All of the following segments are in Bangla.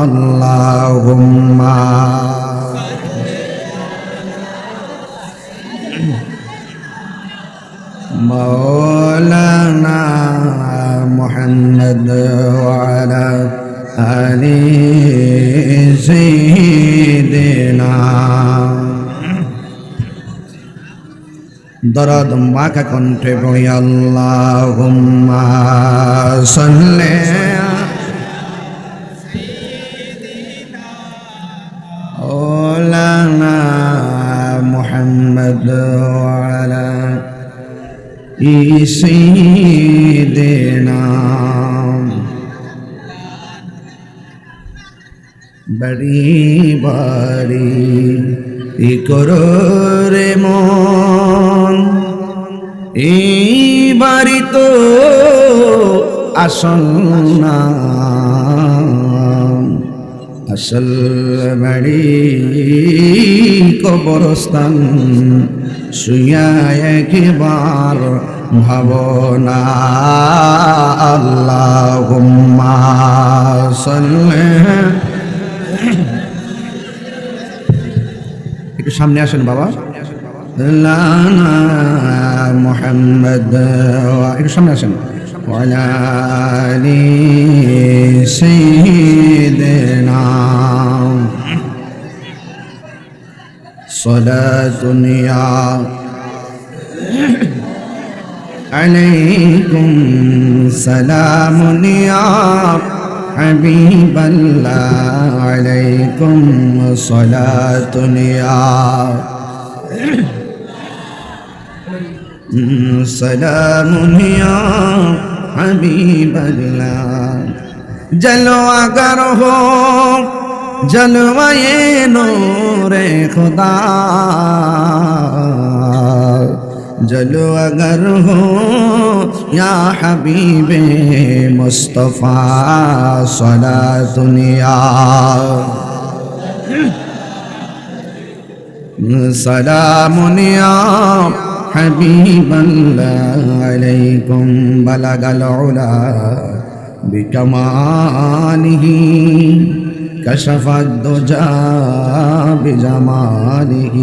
আল্লাহুম্মা مولانا محمد وعلى آل سيدنا দরদ মাখা কণ্ঠে পড়ি আল্লাহুম্মা সাল্লি مولانا محمد وعلى سيدنا বড়ি বাড়ি ই করো রে মন এই বাড়ি তো আসল না আসল কবরস্থান শুয়া একবার ভাবনা আল্লাহ একটু সামনে আসেন বাবা। মোহাম্মদ একটু সামনে আসেন। وعلى آل سيدنا صلاة يا عليكم سلام يا حبيب الله عليكم صلاة يا সলামুনিয়া হাবিবাল্লাহ। জলওয়া গর হো জলওয়ায়ে নূরে খোদা। জলো अगर हो या हबीब मुस्तफ़ा सला दुनिया सला मुनिया حبيب الله عليكم بلغ العلا بكماله كشف الدجى بجماله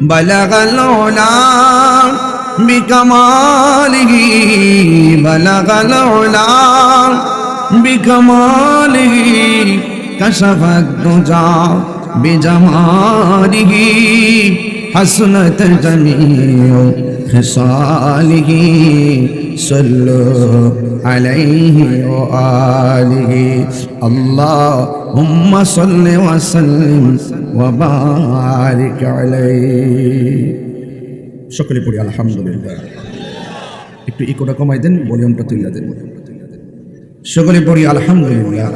بلغ العلا بكماله بلغ العلا بكماله كشف الدجى بجماله حسنت جميع خصاله صلوا عليه وآله اللهم صل وسلم وبارك عليه সকলে পড়ি আলহামদুলিল্লাহ একটু ইকোটা কমাই দেন ভলিউমটা তুলে দেন সকলে পড়ি আলহামদুলিল্লাহ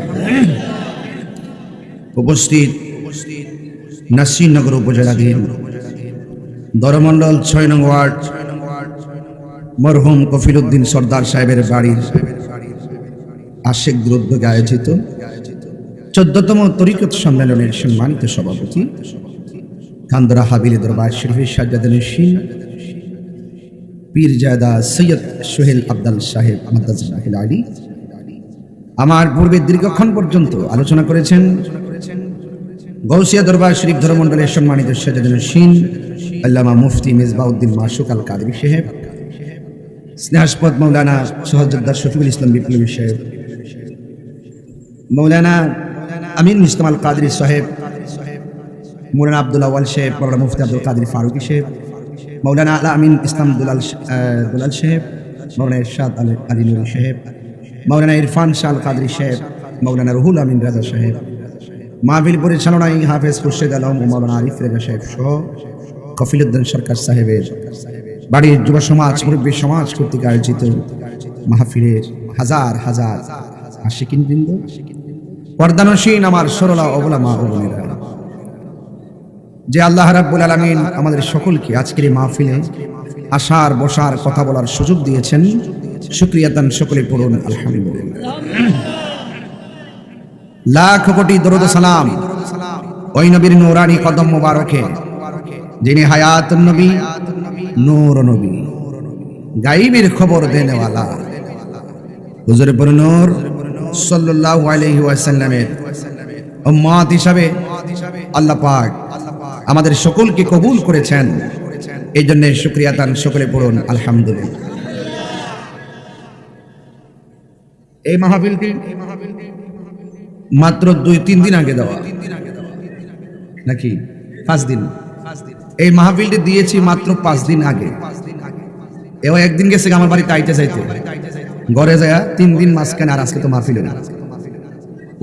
উপস্থিত নাসিরনগর উপজেলাধীন দরমন্ডল ছয় নং ওয়ার্ড, মরহুম কফিল উদ্দিন সর্দার সাহেবের বাড়ির আশেক উদ্যোগে আয়োজিত চোদ্দতম তরিকত সম্মেলনের সম্মানিত সভাপতি কান্দরা হাবিলি দরবার সাজ্জাদ নসীন পীরজাদা সৈয়দ সোহেল আব্দাল সাহেব, আহমদ আলী। আমার পূর্বে দীর্ঘক্ষণ পর্যন্ত আলোচনা করেছেন গৌসিয়া দরবার শরীফ ধর্মমণ্ডলের সম্মানিত সৈয়দ সিন আল্লামা মুফতি মেজবাউদ্দিন মাসুক আল কাদরি সাহেব, স্নেহাসপদ মৌলানা সহযোদ্ধা শফিকুল ইসলাম বিপ্লবী সাহেব মৌলানা আমিন ইসলাম আল কাদরি সাহেব, মৌলানা আবদুল্লাহ ওয়াল সাহেব, মৌলানা মুফতি আব্দুল কাদরি ফারুকি সাহেব মৌলানা আলা আমিন ইসলাম দুলাল দুলাল সাহেব মৌলানা ইরশাদ আল আলী নুরি সাহেব মৌলানা ইরফান শাহ আল কাদরি সাহেব মৌলানা রুহুল আমিন রাজা সাহেব মাহফিল পরিচালনায় হাফেজ খুরশেদ আলম মৌলানা আরিফ রেজা সাহেব সহ কফিলুদ্দিন সরকার সাহেবের বাড়ির যুব সমাজ, মুরব্বী সমাজ কর্তৃক আয়োজিত মাহফিলের হাজার হাজার আশিকিন বৃন্দ পর্দানসীন আমার সরলা অবলা মা বোনেরা। যে আল্লাহ রাব্বুল আলামিন আমাদের সকলকে আজকের এই মাহফিলে আসার বসার, কথা বলার সুযোগ দিয়েছেন। শুক্রিয়া দান সকলে পড়ুন, আলহামদুলিল্লাহ। লাখ কোটি দরুদ সালাম ওই নবীর নূরানি কদম মোবারকে যিনি হায়াত নবী, নূর নবী। গাইবের খবর দেনেওয়ালা। হুজুর পর নূর সাল্লাল্লাহু আলাইহি ওয়াসাল্লামের উম্মত হিসাবে আল্লাহ পাক আমাদের সকলকে কবুল করেছেন। এই জন্য শুক্রিয়া তান সকলে পড়ুন, আলহামদুলিল্লাহ। এই মাহফিলটি মাত্র দুই তিন দিন আগে দেওয়া। নাকি? পাঁচ দিন। এই মাহফিলটি দিয়েছি মাত্র পাঁচ দিন আগে। এও একদিন গেছে আমার বাড়িতে আইতে চাইতে ঘরে যায় তিন দিন মাঝখানে আর আজকে তো মাহফিল না।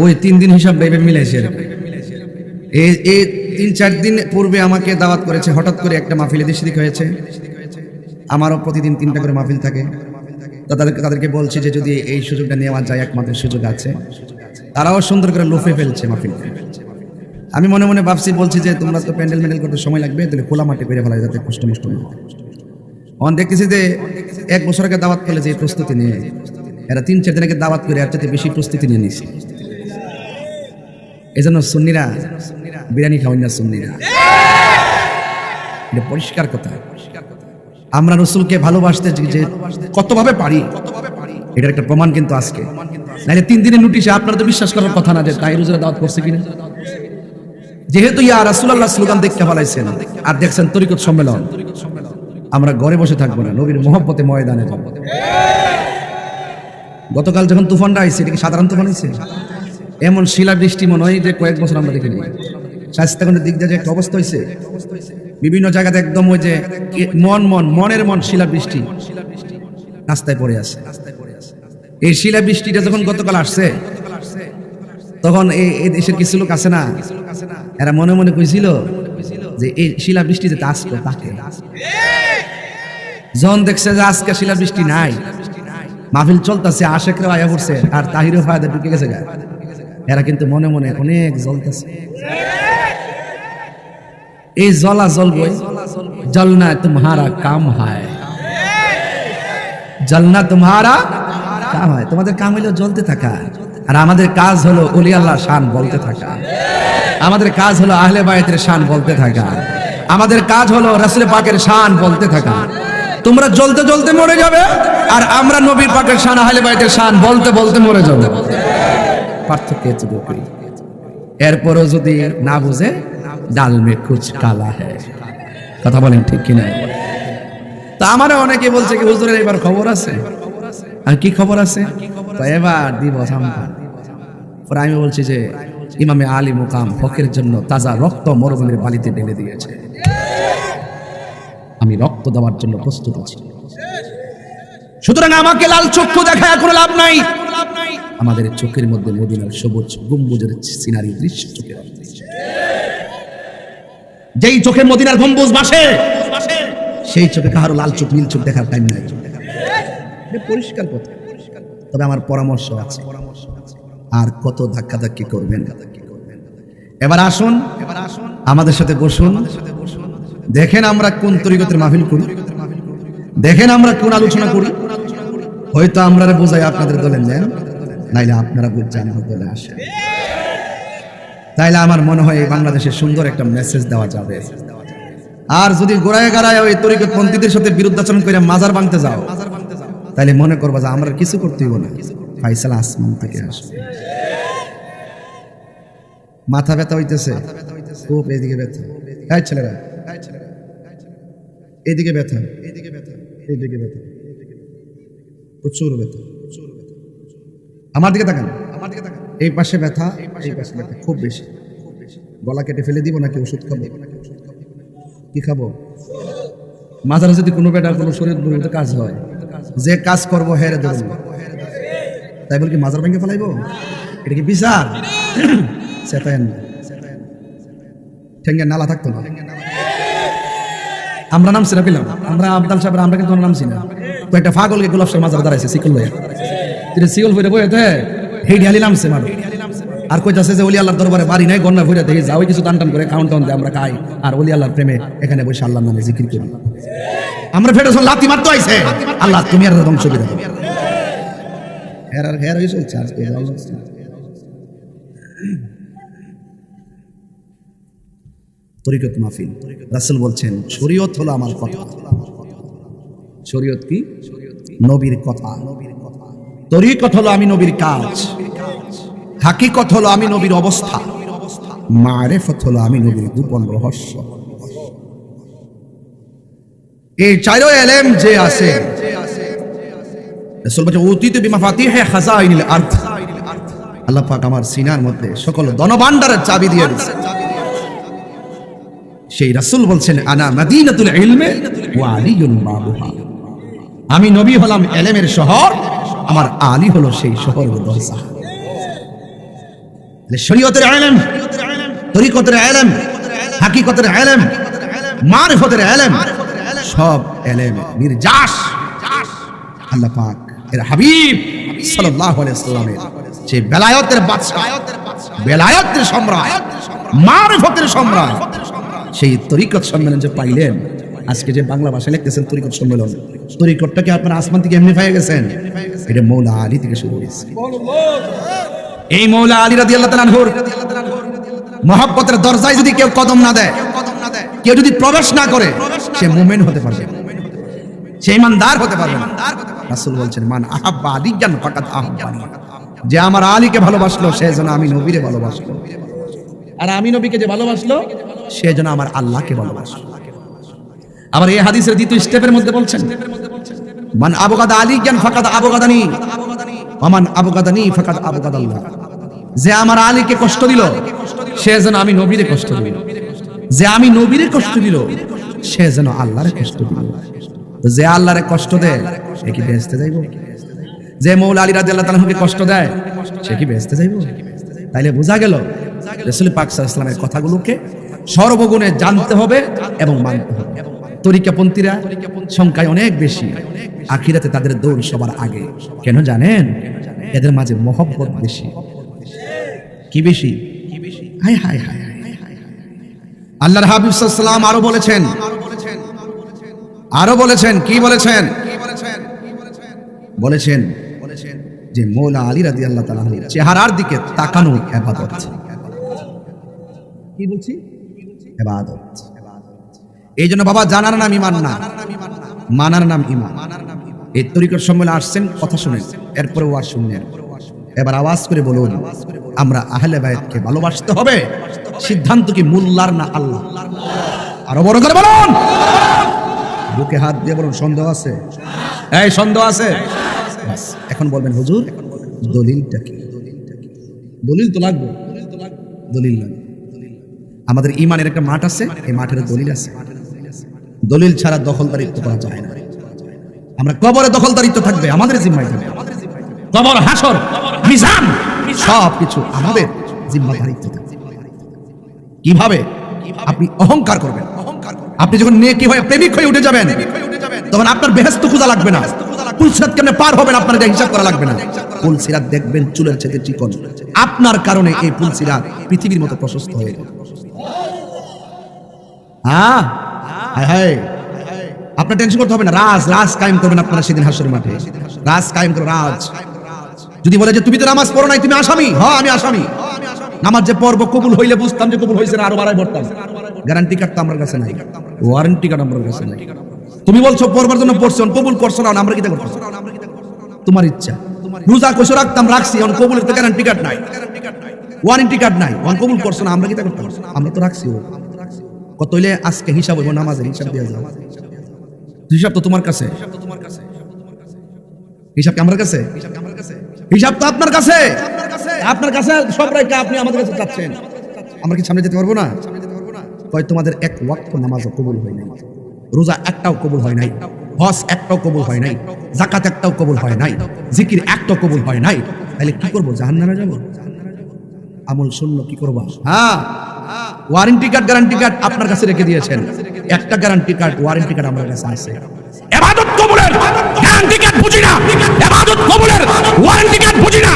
ওই তিন দিন হিসাব ভেবে মিলেছে এই তিন চার দিন পূর্বে আমাকে দাওয়াত করেছে, হঠাৎ করে একটা মাহফিলে দেশিদিক হয়েছে। আমারও প্রতিদিন তিনটা করে মাহফিল থাকে। তাদেরকে তাদেরকে বলছি যে যদি এই সুযোগটা নেওয়া যায়, একমাত্র সুযোগ আছে। তারাও সুন্দর করে লুফে ফেলছে মাহফিলকে। আমি মনে মনে ভাবছি, বলছি যে তোমরা তো প্যান্ডেল ম্যান্ডেল করতে সময় লাগবে, তাহলে খোলা মাঠে করে ফেলা যাতে কষ্ট মষ্ট অন দেখতেছি যে এক বছর আগে দাওয়াত করলে যে প্রস্তুতি নিয়ে, এরা তিন, চার দিন আগে দাওয়াত করে এর চাইতে বেশি প্রস্তুতি নিয়ে নিছে এই জন্য সুন্নিরা, বিরিয়ানি খাওয়াই না সুন্নিরা। এটা পরিষ্কার কথা। আমরা রসুলকে ভালোবাসতে যে যে কতভাবে পারি, এটার একটা প্রমাণ কিন্তু আজকে। নাহলে তিন দিনের নোটিশে আপনারা তো বিশ্বাস করার কথা না যে তাই রোজের দাওয়াত করছে কিনা। যেহেতু ইয়া রাসূলুল্লাহ স্লোগান দেখতে ফলাইছেন, আর দেখছেন তরিকত সম্মেলন, আমরা ঘরে বসে থাকব না, নবীর মহব্বতে ময়দানে যাব। গতকাল যখন তুফানটা আইছে, এটা কি সাধারণ তুফান হয়েছে এমন শিলা বৃষ্টি মনে হয় যে কয়েক বছর আমরা দেখিনি। স্বাস্থ্যকেন্দ্রের দিক দিয়ে একটা অবস্থা হয়েছে বিভিন্ন জায়গাতে একদম ওই যে মন মন, মনের মন শিলা বৃষ্টি রাস্তায় পড়ে আছে। এই শিলা বৃষ্টিটা যখন গতকাল আসছে তখন এই দেশের কিছু লোক আছে না, এরা মনে মনে কইছিল যে এই শিলা বৃষ্টি যেটা আসলো তাকে। যখন দেখছে যে আজকে শিলা বৃষ্টি নাই, মাহফিল চলতেছে, আশেকরা আয়া পড়ছে, আর তাহিরও ফায়দা ঢুকে গেছে গা। এরা কিন্তু মনে মনে অনেক জ্বলতেছে। এই জলা জ্বলবই জলনা তোমারা কাম হয়। জলনা তোমারা কাম হয়। তোমাদের কাম হলো জ্বলতে থাকা। আর আমাদের কাজ হলো অলি আল্লাহ শান বলতে থাকা। আমাদের কাজ হলো আহলে বায়তের শান বলতে থাকা। আমাদের কাজ হলো রাসুল পাকের শান বলতে থাকা। তোমরা জ্বলতে জ্বলতে মরে যাবে আর আমরা নবীর পাকের শান, আহলে বায়তের শান বলতে বলতে মরে যাবে। পার্থক্য এতটুকুই। এরপরও যদি না বুঝে, ডাল মে কুচ কালা হ্যায়। কথা বলেন ঠিক কিনা? তা আমারও অনেকে বলছে কি, হুজুরের এবার খবর আছে? আর কি খবর আছে? এবার দিব পরে আমি বলছি যে, ইমামে আলী মুকাম হকের জন্য তাজা রক্ত মরুভূমির বালিতে ঢেলে দিয়েছে। আমি রক্ত দেওয়ার জন্য প্রস্তুত আছি। সুতরাং আমাকে লাল চক্ষু দেখায় কোনো লাভ নাই। আমাদের চোখের মধ্যে মদিনার সবুজ গম্বুজের সিনারি দৃশ্য চোখে আসছে। যেই চোখে মদিনার গম্বুজ বাসে সেই চোখে কাহারো লাল চোখ, নীল চোখ দেখার টাইম নাই। পরিষ্কার কথা তবে আমার পরামর্শ আছে। আর কত ধাক্কা ধাক্কি করবেন? এবার আসুন এবার আসুন আমাদের সাথে বসুন। দেখেন আমরা কোন তরিকতের মাহফিল করি। দেখেন আমরা কোন আলোচনা করি। হয়তো আমরা বোঝাই আপনাদের দলে নেন, নাইলে আপনারা বুঝছেন আমার দলে আসেন। তাইলে আমার মনে হয় বাংলাদেশে সুন্দর একটা মেসেজ দেওয়া যাবে। আর যদি গোড়ায় গাড়ায় ওই তরিকত পন্থীদের সাথে বিরুদ্ধাচরণ করে মাজার ভাঙতে যাও তাইলে মনে করব যে আমরা কিছু করতে হইব না। ফাইসালা আসমান থেকে আসবে। মাথা ব্যথা হইতেছে? খুব এদিকে ব্যথা। হ্যাঁ ছেলেরা। এদিকে ব্যথা। এইদিকে ব্যথা। এইদিকে ব্যথা প্রচুর ব্যথা। আমার দিকে তাকান। আমার দিকে তাকান এই পাশে ব্যথা, এই পাশে ব্যথা। খুব বেশি। গলা কেটে ফেলে দিব নাকি ওষুধ খাব? কি খাব? মাঝারে যদি কোনো বেটার কোনো শরীর কাজ হয় যে কাজ করব, হেরে দেব তাই বলে কি মাজার ভেঙে ফেলাইবো? এটা কি বিচার? সেটাইন ঠেঙ্গে নালা থাকতো না। আমরা নাম সিনা পেলাম আমরা আবদাল সাহেব আমরা কিন্তু ওনার নামছি না। তো একটা ফাগলকে গোলাপ সাহেব মাজার দাঁড়াইছে সিকল লইয়া। তিনি সিকল ফিরে বই হে হেই ঢালি নামছে মারো। আর কই যাচ্ছে যে অলি আল্লাহর দরবারে বাড়ি নাই, গন্না ফিরে দেখি যাও, কিছু টান টান করে খাউন টাউন দিয়ে আমরা খাই। আর অলি আল্লাহর প্রেমে এখানে বসে আল্লাহর নামে জিকির করি। আমরা ফেডারেশন লাথি মারতে আইছে। আল্লাহ তুমি আর ধ্বংস করে দাও হের আর হের চলছে আজকে তরিকত মাহফিল। রাসূল বলছেন, শরীয়ত হলো আমার কথা। শরীয়ত কি? নবীর কথা। তরিকত হলো আমি নবীর কাজ। হাকিকত হলো আমি নবীর অবস্থা। মারেফত হলো আমি নবীর গোপন রহস্য। এই চাইরো এলেম যে আছে। রাসূল উতিতে বিমা ফাতিহে আরদ। আল্লাহ পাক আমার সিনার মধ্যে সকল চাবি দিয়ে দিয়েছে। সেই রাসূল বলছেন, আনা মাদিনাতুল ইলমে ওয়া বাবুহা। আমি নবী হলাম এলেমের শহর, আমার আলী হলো সেই শহরের দরজা। শরীয়তের ইলম তরিকতের ইলম হাকিকতের ইলম মারিফতের ইলম সব ইলম নির্যাস। আল্লাহ পাক এর হাবিব সাল্লাল্লাহু আলাইহি সাল্লামের যে বেলায়েতের বাদশা বেলায়েতের সম্রাট, মারিফতের সম্রাট, সেই তরিকত সম্মেলন যে পাইলেন, আজকে যে বাংলা ভাষায় লিখতেছেন তরিকত সম্মেলন তরিকতটাকে আপনার আসমান থেকে এমনি পেয়ে গেছেন? এটা মৌলা আলী থেকে শুরু হয়েছে। এই মৌলা আলী রাদি আল্লাহ তালানহুর মহাব্বতের দরজায় যদি কেউ কদম না দেয় কেউ যদি প্রবেশ না করে, সে মুমেন হতে পারবে সে ইমানদার হতে পারবে রাসূল বলছেন, মান আহাব্বা আলিয়ান ফাকাত আহাব্বানি। যে আমার আলীকে ভালোবাসলো, সে যেন আমি নবীরে ভালোবাসলো। আর আমি নবীকে যে ভালোবাসলো, সে যেন আমার আল্লাহকে ভালোবাসলো। আবার এই হাদিসের দ্বিতীয় স্টেপের মধ্যে বলছেন, মান আবগাদা আলিয়ান ফাকাত আবগাদানি। ওমান আবগাদানি ফাকাত আবগাদাল্লাহ। যে আমার আলীকে কষ্ট দিল, সে যেন আমি নবীরে কষ্ট দিল। যে আমি নবীরে কষ্ট দিল, সে যেন আল্লাহরে কষ্ট দিল। যে আল্লাহরে কষ্ট দেয়, সে কি বেহেস্তে যাইব? যে মৌলা আলী রাদিয়াল্লাহু তাআলাকে কষ্ট দেয়, সে কি বেহেস্তে যাইব? তাইলে বোঝা গেল, রাসূল পাক ওয়াসাল্লামের কথাগুলোকে সর্বগুণে জানতে হবে এবং মানতে হবে। তরিকাপন্থীরা সংখ্যায় অনেক বেশি, আখিরাতে তাদের দৌড় সবার আগে। কেন জানেন? এদের মাঝে মহব্বত বেশি। কি বেশি? হাই হাই হাই আল্লাহর হাবিব সাল্লাম আরও বলেছেন। আরও বলেছেন, কি বলেছেন? বলেছেন যে মৌলা আলী রাদি আল্লাহ তালা চেহারার দিকে তাকানো এবাদত কি বলছি? এবাদত এই জন্য বাবা জানার নাম ইমান না, মানার নাম ইমান। এই তরিকর সম্মেলনে আসছেন, কথা শুনেন এরপরে ওয়াজ শুনলেন এবার আওয়াজ করে বলুন, আমরা আহলে বায়তকে ভালোবাসতে হবে? সিদ্ধান্ত কি মুল্লার না আল্লাহ। আরও বড় করে বলুন। বুকে হাত দিয়ে বলুন, সন্দেহ আছে? এই, সন্দেহ আছে? এখন বলবেন, হুজুর, দলিলটা কি? দলিল তো লাগবে। দলিল লাগবে। আমাদের ইমানের একটা মাঠ আছে, এই মাঠের দলিল আছে। দলিল ছাড়া দখলদারিত্ব করা যায় না। আমরা কবরে দখলদারিত্ব থাকবে, আমাদের জিম্মায় থাকবে। কবর, হাসর, মিজান সব কিছু আমাদের জিম্মাদারিত্ব থাকবে। কীভাবে? আপনি অহংকার করবেন। অহংকার আপনি যখন নেকি হয়ে, প্রেমিক হয়ে উঠে যাবেন, তখন আপনার বেহেস্ত খোঁজা লাগবে না। কেমনে পার হবেন আপনার এটা হিসাব করা লাগবে না। দেখবেন চুলের চেতে চিকন। আপনার কারণে এই পৃথিবীর মতো প্রশস্ত হয়ে হ্যাঁ? হায় আপনার টেনশন করতে হবে না। রাজ রাজ কায়েম করবেন আপনারা সেদিন হাসর মাঠে। রাজ কায়েম করো, রাজ। যদি বলে যে, তুমি তো নামাজ পড়ো নাই, তুমি আসামি? হ্যাঁ আমি আসামি। নামাজ যে পর্ব কবুল হইলে বুঝতাম যে কবুল হয়েছে আরও বাড়াই পড়তাম গ্যারান্টি কার্ড তো আমার কাছে নাই। ওয়ারেন্টি কার্ড আমার কাছে নাই। তুমি বলছো, পড়বার জন্য পড়ছো কবুল করছ না আমরা কি করছ তোমার ইচ্ছা। রোজা কইছো রাখতাম, রাখছি, এখন কবুলের তো গ্যারান্টি কার্ড নাই। ওয়ারেন্টি কার্ড নাই অন কবুল করছ না, আমরা কি করতাম আমরা তো রাখছি। কত হইলে আজকে হিসাব হইব, নামাজের হিসাব দিয়ে যাও হিসাব তো তোমার কাছে। হিসাব কি আমার কাছে? হিসাব তো আপনার কাছে। আপনার কাছে সব রাইকা আপনি আমাদের কাছে চাচ্ছেন। আমরা কি সামনে যেতে পারব না? কয়, তোমাদের এক ওয়াক্ত নামাজও কবুল হয় নাই। রোজা একটাও কবুল হয় নাই। হজ একটাও কবুল হয় নাই। জাকাত একটাও কবুল হয় নাই। জিকির একটাও কবুল হয় নাই। তাহলে কি করব? জাহান্নামে যাব? আমল শূন্য কি করবা? হ্যাঁ। ওয়ারেন্টি কার্ড, গ্যারান্টি কার্ড আপনার কাছে রেখে দিয়েছেন। একটা গ্যারান্টি কার্ড, ওয়ারেন্টি কার্ড আমার কাছে আছে। এবাদত কবুলের, গ্যারান্টি কার্ড বুঝি না। এবাদত কবুলের, ওয়ারেন্টি কার্ড বুঝি না।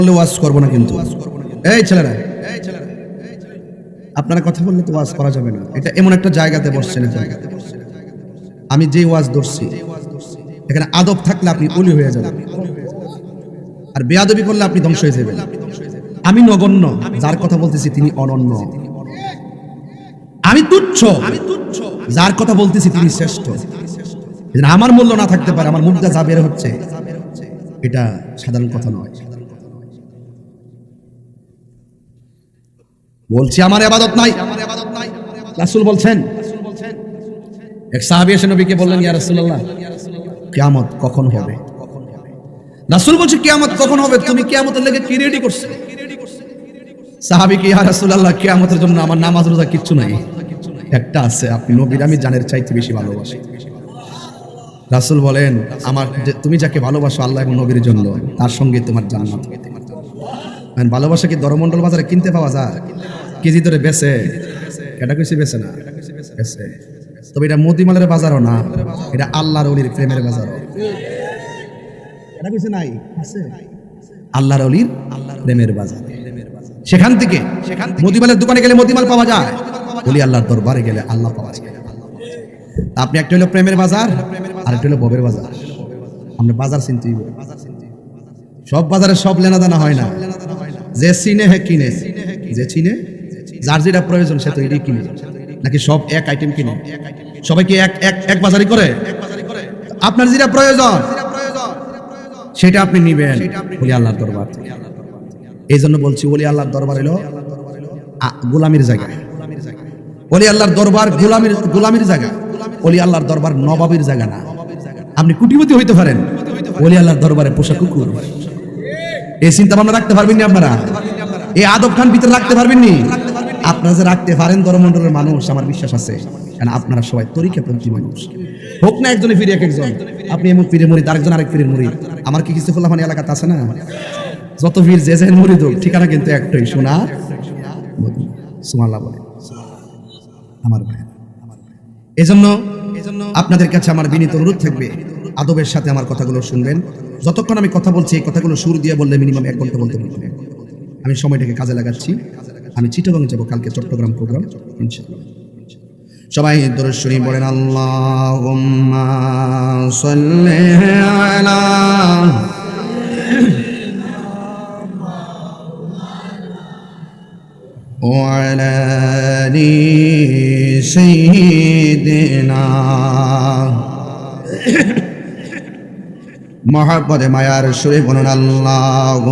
বললে ওয়াজ করব না কিন্তু। এই ছেলেরা, আপনারা কথা বললে তো ওয়াজ করা যাবে না। এটা এমন একটা জায়গাতে বসছেন এখন। আমি যে ওয়াজ ধরছি, এখানে আদব থাকলে আপনি অলি হয়ে যাবেন। আর বেয়াদবি করলে আপনি ধ্বংস হয়ে যাবেন। আমি নগণ্য, যার কথা বলতেছি তিনি অনন্য। আমি তুচ্ছ আমি তুচ্ছ যার কথা বলতেছি তিনি শ্রেষ্ঠ। আমার মূল্য না থাকতে পারে, আমার মুখটা যা বের হচ্ছে, এটা সাধারণ কথা নয়। বলছি, আমার আবাদত নাই। রাসূল বলছেন, এক সাহাবী এসে নবীকে বললেন, ইয়া রাসূলুল্লাহ, কিয়ামত কখন হবে? রাসূল বলছে, কিয়ামত কখন হবে? তুমি কিয়ামতের লেগে কি রেডি করছ? সাহাবি কি, ইয়া রাসূলুল্লাহ, কিয়ামতের জন্য আমার নামাজ রোজা কিচ্ছু নাই। একটা আছে, আপনি নবীর, আমি জানের চাইতে বেশি ভালোবাসি। রাসূল বলেন, আমার তুমি যাকে ভালোবাসো আল্লাহ এবং নবীর জন্য, তার সঙ্গে তোমার জান্নাত ভালোবাসা কি দরমন্ডল বাজারে কিনতে পাওয়া যায়? কেজি ধরে বেছে এটা কিছু বেচে না, বেচে। তবে এটা মতিমালের বাজারও না, এটা আল্লাহর অলির প্রেমের বাজারও। এটা কিছু নাই? আল্লাহর অলির প্রেমের বাজার। সেখান থেকে মতিমালের দোকানে গেলে মতিমাল পাওয়া যায়। অলি আল্লাহর দরবারে গেলে আল্লাহ পাওয়া যায়। আপনি একটা হলো প্রেমের বাজার আর একটা হলো ববের বাজার। আমরা বাজার চিনতেই সব বাজারে সব লেনা দেনা হয় না। যে চিনে, হে কিনে। যে চিনে যার যেটা প্রয়োজন, সে তো এটাই কিনে নাকি সব এক আইটেম কিনে? সবাই কি এক এক এক বাজারই করে? আপনার যেটা প্রয়োজন, সেটা আপনি নিবেন বলি আল্লাহর দরবার এই জন্য বলছি বলি আল্লাহর দরবার এলো গোলামির জায়গা। বলি আল্লাহর দরবার গোলামির গোলামির জায়গা। বলি আল্লাহর দরবার নবাবির জায়গা না। আপনি কুটিপতি হইতে পারেন। বলি আল্লাহর দরবারে পোষা কুকুর। এই চিন্তা ভাবনা রাখতে পারবেন নি আপনারা? এই আদব খান ভিতরে রাখতে পারবেন নি? আপনারা যে রাখতে পারেন ধর্মমন্ডলের মানুষ, আমার বিশ্বাস আছে। কারণ আপনারা সবাই তরিকাপন্থী মানুষ। হোক না একজনে ফিরে এক একজন। আপনি এমন ফিরে মরি আরেকজন আরেক ফিরে মরি আমার কি কিছু খোলাফানি এলাকাতে আছে না? যত ফির যে যে মরি দোক ঠিকানা কিন্তু একটাই, শোনা। সুমাল্লাহ বলে আমার ভাই আপনাদের কাছে আমার বিনীত অনুরোধ থাকবে, আদবের সাথে আমার কথাগুলো শুনবেন। যতক্ষণ আমি কথা বলছি, এই কথাগুলো সুর দিয়ে বললে মিনিমাম এক ঘণ্টা বলতে পারব আমি সময়টাকে কাজে লাগাচ্ছি। আমি চিটাগং যাব কালকে চট্টগ্রাম প্রোগ্রাম ইনশাআল্লাহ সবাই দরশ্বরী বলেন আল্লাহ وعلى آل سيدنا মহাপদে মায়ার সুরে বলুন আল্লাহ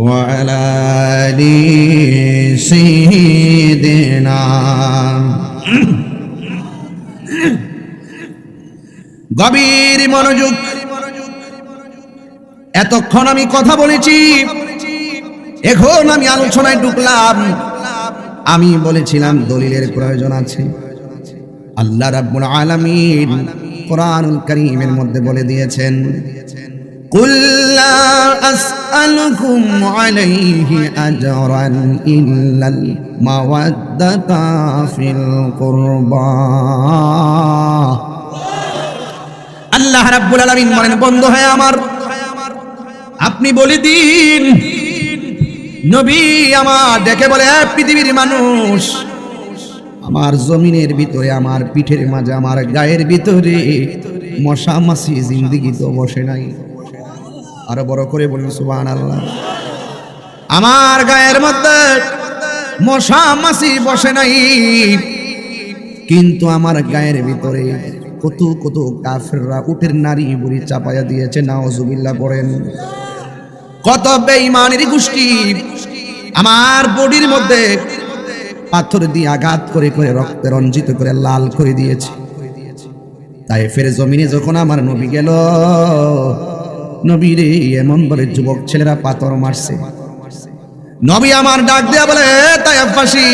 وعلى آل سيدنا গভীর মনোযোগ এতক্ষণ আমি কথা বলেছি এখন আমি আলোচনায় ঢুকলাম আমি বলেছিলাম দলিলের প্রয়োজন আছে আল্লাহ রাব্বুল আলামিন কোরআন করিমের মধ্যে বলে দিয়েছেন কুরবা। আল্লাহ রাব্বুল আলামিন বলেন, বন্ধু হয় আমার। আপনি বলে দিন, নবী আমার দেখে বলে পৃথিবীর মানুষ আমার জমিনের ভিতরে, আমার পিঠের মাঝে, আমার গায়ের ভিতরে মশা মাসি জিন্দিগি তো বসে নাই। আরও বড় করে বলুন সুবান আল্লাহ আমার গায়ের মধ্যে মশা মাসি বসে নাই। কিন্তু আমার গায়ের ভিতরে কত কত কাফেররা উটের নারী বুড়ি চাপাইয়া দিয়েছে, নাওজুবিল্লাহ করেন কত বেঈমানের গোষ্ঠী আমার বডির মধ্যে পাথর দিয়ে আঘাত করে করে রক্তে রঞ্জিত করে লাল করে দিয়েছে। তাই ফের জমিনে যখন আমার নবী গেল নবী রে এমন বলে যুবক ছেলেরা পাথর মারছে। নবী আমার ডাক দেয়া বলে, তাই আব্বাসী,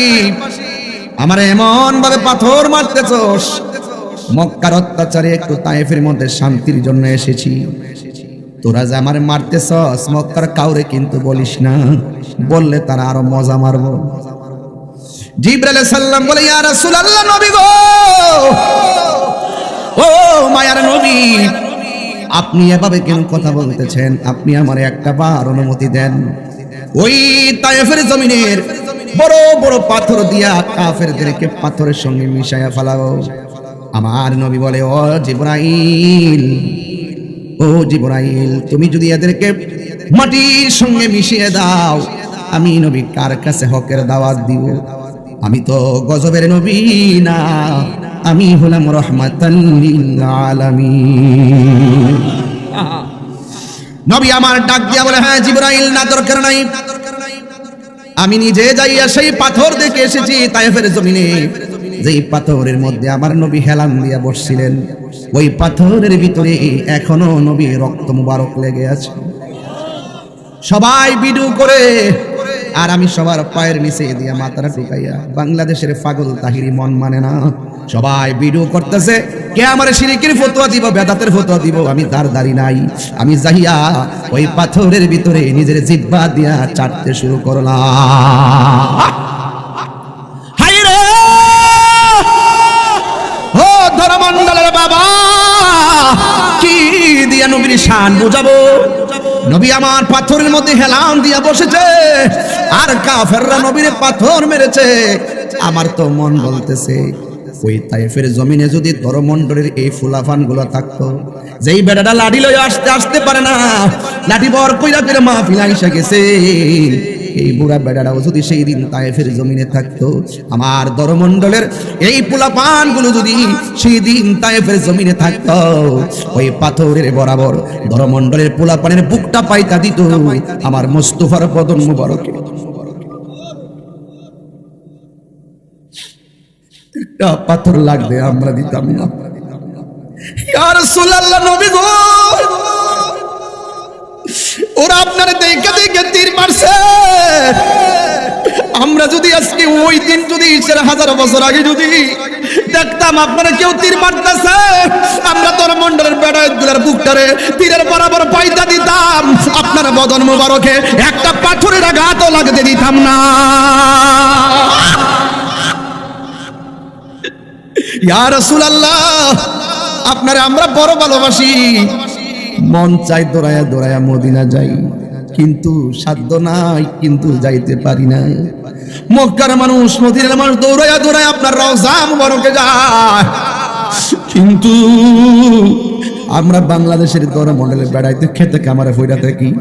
আমার এমন ভাবে পাথর মারতেছস। মক্কার অত্যাচারে একটু তাইফের মধ্যে শান্তির জন্য এসেছি। তোরা যে আমার মারতেছস, মক্কার কাউরে কিন্তু বলিস না। বললে তারা আরও মজা মারবো। জিব্রাইল সাল্লাম বলে, ইয়া রাসূলুল্লাহ, নবী গো! ও মায়ার নবী, আপনি এভাবে কেন কথা বলতেছেন? আপনি আমার একটা বার অনুমতি দেন। ওই তায়েফের জমিনের বড় বড় পাথর দিয়া কাফেরদেরকে পাথরের সঙ্গে মিশাইয়া ফেলাও। আমার নবী বলে, ও জিব্রাইল ও জিব্রাইল, তুমি যদি এদেরকে মাটির সঙ্গে মিশিয়ে দাও, আমি নবী কার কাছে হকের দাওয়াত দিব? আমি তো গজবের নবী না, আমি হলাম আলামিন নবী আমার ডাক দিয়া বলে হ্যাঁ জিব্রাইল, না দরকার নাই। আমি নিজে যাইয়া সেই পাথর দেখে এসেছি তায়েফের জমিনে। যেই পাথরের মধ্যে আমার নবী হেলান দিয়া বসছিলেন, ওই পাথরের ভিতরে এখনও নবী রক্ত মুবারক লেগে আছে। সবাই বিডু করে আর আমি সবার পায়ের নিচে দিয়া মাথাটা ঢুকাইয়া বাংলাদেশের পাগল তাহিরি মন মানে না। সবাই ভিডিও করতেছে, কে আমার সিরিকির ফতোয়া দিব, বেদাতের ফতোয়া দিব, আমি দাঁড় দাঁড়ি নাই। আমি যাইয়া ওই পাথরের ভিতরে নিজের জিব্বা দিয়া চাটতে শুরু করলাম। বাবা, কি দিয়া নবীর শান বুঝাবো? নবী আমার পাথরের মধ্যে হেলান দিয়া বসেছে। আর কাফেররা নবীর পাথর মেরেছে। আমার তো মন বলতেছে, ওই তাইফের জমিনে যদি তরমণ্ডলের এই ফুলাফানগুলো থাকতো, যেই বেড়াটা লাঠি লই আসতে আসতে পারে না, লাঠি বর কইরা করে মা ফিলা এসে গেছে। এই বুড়া বেড়াটাও যদি সেই দিন তায়েফের জমিনে থাকতো, আমার দরমণ্ডলের এই পোলাপানগুলো যদি সেই দিন তায়েফের জমিনে থাকতো, ওই পাথরের বরাবর দরমণ্ডলের পোলাপানের বুকটা পাইতা দিত আমার মোস্তফার পদন মুবারকে। পাথর লাগবে, আমরা দিতাম না। ইয়া রাসূলুল্লাহ, নবী গো! ওরা আপনার দেখে দেখে তীর মারছে। আমরা যদি আজকে ওই দিন যদি চার হাজার বছর আগে যদি দেখতাম আপনারা কেউ তীর মারতেছে, আমরা তোর মন্ডলের বেড়ায়গুলার বুকটারে তীরের বরাবর পাইতা দিতাম। আপনার বদন মুবারকে একটা পাথরের আঘাতও লাগতে দিতাম না। ইয়া রাসূলুল্লাহ, আপনারা আমরা বড় ভালোবাসি। মন চাই দৌড়ায়া দৌড়ায়া মদিনা যাই। কিন্তু সাধ্য নাই কিন্তু যাইতে পারি না। মক্কার মানুষ মদিনার মানুষ দৌড়ায়া দৌড়ায় আপনার রওজা মুবারকে যায়। কিন্তু আমরা বাংলাদেশের দরা মন্ডলে বেড়াইতে খেতে কামারে ফইরা থাকি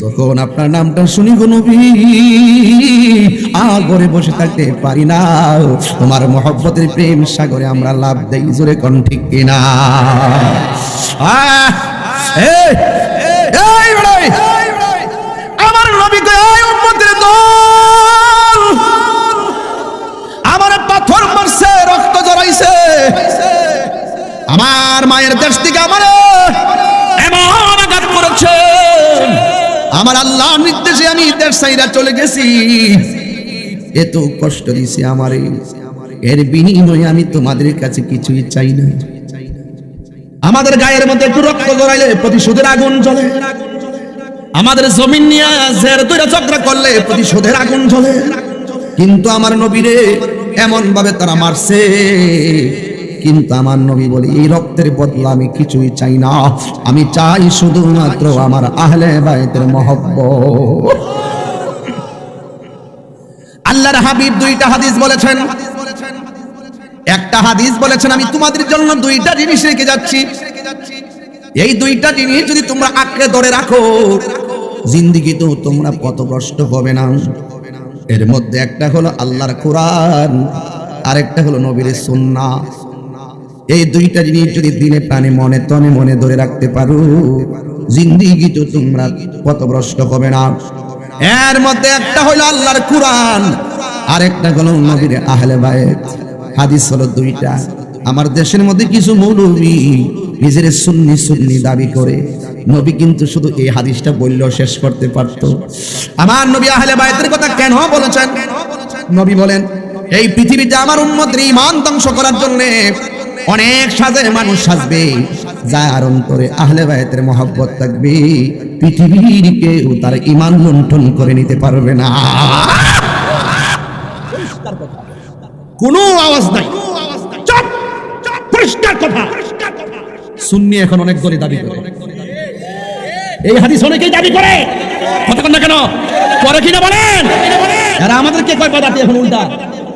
যখন আপনার নামটা শুনি গো নবী আগরে বসে থাকতে পারি না। তোমার মহব্বতের প্রেম সাগরে আমরা লাভ দেই জোরে কোন ঠিক কিনা? আহ, আমার নবীকে দল, আমার পাথর মারছে, রক্ত জড়াইছে। আমার মায়ের দেশ থেকে আমার এমন আঘাত করেছে। আমার আল্লাহ নির্দেশে আমি দেশ সাইরা চলে গেছি। এত কষ্ট দিছে আমারে। এর বিনিময়ে আমি তোমাদের কাছে কিছুই চাই না আমাদের গায়ের মধ্যে একটু রক্ত জড়াইলে প্রতিশোধের আগুন জ্বলে। আমাদের জমিন নিয়ে জের চক্র করলে প্রতিশোধের আগুন জ্বলে। কিন্তু আমার নবীরে এমন ভাবে তারা মারছে। কিন্তু আমার নবী বলি, এই রক্তের বদলা আমি কিছুই চাই না। আমি চাই শুধুমাত্র আমার আহলে বাইতের মহব্বত। আল্লাহর হাবিব দুইটা হাদিস বলেছেন। একটা হাদিস বলেছেন, আমি তোমাদের জন্য দুইটা জিনিস রেখে যাচ্ছি। এই দুইটা জিনিস যদি তোমরা আঁকড়ে ধরে রাখো, জিন্দিগি তো তোমরা পথভ্রষ্ট হবে না। এর মধ্যে একটা হলো আল্লাহর কোরআন, আরেকটা হলো নবীর সুন্না এই দুইটা জিনিস যদি দিনে প্রাণে, মনে তনে মনে ধরে রাখতে পারো, জিন্দিগি তো তোমরা পথভ্রষ্ট হবে না। এর মধ্যে একটা হলো আল্লাহর কোরআন, আরেকটা হলো নবীর আহলে বায়েত হাদিস হলো দুইটা। আমার দেশের মধ্যে কিছু মৌলবী নিজের সুন্নি সুন্নি দাবি করে। নবী কিন্তু শুধু এই হাদিসটা বললেও শেষ করতে পারত। আমার নবী আহলে বায়তের কথা কেন বলেছেন? নবী বলেন, এই পৃথিবীতে আমার উন্মতের ইমান ধ্বংস করার জন্য অনেক সাজের মানুষ সাজবে, যার অন্তরে আহলে বায়তের মহব্বত থাকবে। পৃথিবীর কেউ তার ইমান লুণ্ঠন করে নিতে পারবে না। কোনো আওয়াজ নাই। পরিষ্কার কথা। সুন্নি এখন অনেক দলে দাবি করে। এই হাদিস অনেকেই দাবি করে। কতক্ষণ না কেন? করে কিনা বলেন? এরা আমাদেরকে কয় বাদাতি এখন উল্টা।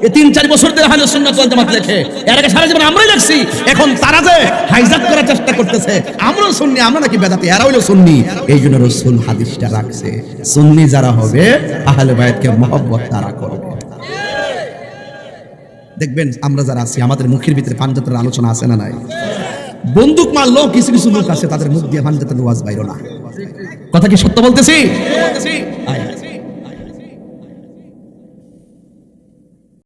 এই তিন, চার বছর ধরে হাজার সুন্নাত ওয়াল জামাত লেখে। এর আগে সারা জীবন আমরাই লেখছি। এখন তারা যে হাইজাক করার চেষ্টা করতেছে, আমরাও সুন্নি, আমরা নাকি বেদাতি, এরা হইল সুন্নি। এই জন্য রসুল হাদিসটা রাখছে। সুন্নি যারা হবে, আহলে বায়াতকে মহব্বত তারা করবে। দেখবেন আমরা যারা আছি, আমাদের মুখের ভিতরে পাঞ্জাতের আলোচনা আছে না নাই? বন্দুক মারলো কিছু কিছু লোক আছে, তাদের মুখ দিয়ে পাঞ্জাতের ওয়াজ বাইরো না। কথা কি সত্য বলতেছি?